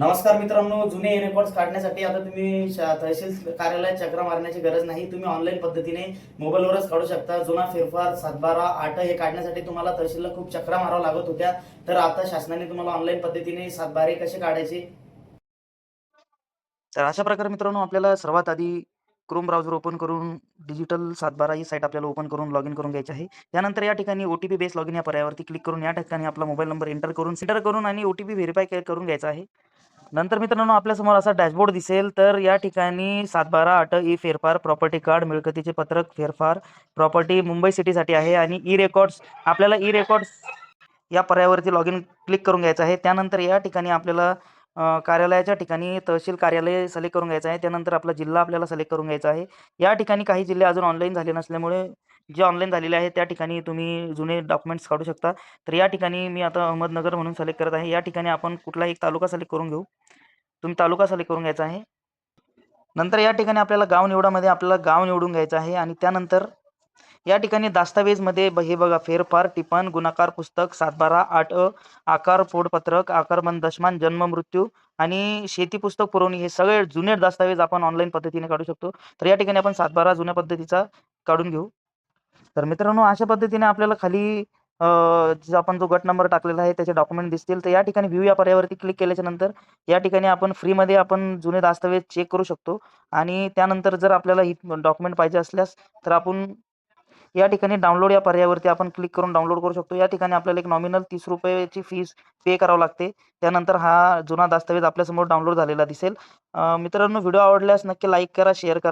नमस्कार मित्रांनो जुने रेकॉर्ड्स काढण्यासाठी आता तुम्ही तहसील कार्यालयात चक्र मारण्याची गरज नाही. तुम्ही ऑनलाईन पद्धतीने मोबाईलवरच काढू शकता. जुना फेरफार सातबारा आठ हे काढण्यासाठी तुम्हाला तहसीलला खूप चक्रा मारावं लागत होत्या. तर आता शासनाने तुम्हाला ऑनलाईन पद्धतीने सातबारे कसे काढायचे? तर अशा प्रकारे मित्रांनो आपल्याला सर्वात आधी क्रोम ब्राउझर ओपन करून डिजिटल सातबारा ही साईट आपल्याला ओपन करून लॉग इन करून घ्यायची आहे. त्यानंतर या ठिकाणी O T P base log in या पर्यायावरती क्लिक करून या ठिकाणी आपला मोबाईल नंबर एंटर करून एंटर करून आणि ओ टी पी व्हेरीफाय करून घ्यायचा आहे. नंतर मित्रांनो आपल्यासमोर असा डॅशबोर्ड दिसेल तर या ठिकाणी सातबारा आठ ई फेरफार प्रॉपर्टी कार्ड मिळकतीचे पत्रक फेरफार प्रॉपर्टी मुंबई सिटीसाठी आहे आणि ई रेकॉर्ड्स आपल्याला ई रेकॉर्ड्स या पर्यायावरती लॉग इन क्लिक करून घ्यायचं आहे. त्यानंतर या ठिकाणी आपल्याला कार्यालयाच्या ठिकाणी तहसील कार्यालय सिलेक्ट करून घ्यायचं आहे. त्यानंतर आपला जिल्हा आपल्याला सिलेक्ट करून घ्यायचा आहे. या ठिकाणी काही जिल्हे अजून ऑनलाईन झाले नसल्यामुळे जे ऑनलाईन झालेले आहे त्या ठिकाणी तुम्ही जुने डॉक्युमेंट्स काढू शकता. तर या ठिकाणी मी आता अहमदनगर म्हणून सिलेक्ट करत आहे. या ठिकाणी आपण कुठलाही एक तालुका सिलेक्ट करून घेऊ. तुम्ही तालुका सिलेक्ट करून घ्यायचा आहे. नंतर या ठिकाणी आपल्याला गाव निवडामध्ये आपल्याला गाव निवडून घ्यायचं आहे आणि त्यानंतर या ठिकाणी दस्तावेजमध्ये ब- हे बघा फेरफार टिपण गुणाकार पुस्तक सातबारा आठ अ आकार फोडपत्रक आकारबंद दशमान जन्म मृत्यू आणि शेती पुस्तक पुरवणी हे सगळे जुने दस्तावेज आपण ऑनलाईन पद्धतीने काढू शकतो. तर या ठिकाणी आपण सातबारा जुन्या पद्धतीचा काढून घेऊ. तर मित्रांनो अशा पद्धतीने आपल्याला खाली जो आपण जो गट नंबर टाकलेला आहे त्याचे डॉक्युमेंट दिसतील. तर या ठिकाणी व्ह्यू या पर्यायावरती क्लिक केल्याच्यानंतर या ठिकाणी आपण फ्रीमध्ये आपण जुने दस्तावेज चेक करू शकतो. आणि त्यानंतर जर आपल्याला ही डॉक्युमेंट पाहिजे असल्यास तर आपण या ठिकाणी डाउनलोड या पर्यायावरती आपण क्लिक करून डाउनलोड करू शकतो. या ठिकाणी आपल्याला एक नॉमिनल तीस रुपयाची फीस पे करावं लागते. त्यानंतर हा जुना दस्तावेज आपल्यासमोर डाउनलोड झालेला दिसेल. मित्रांनो व्हिडिओ आवडल्यास नक्की लाईक करा शेअर करा.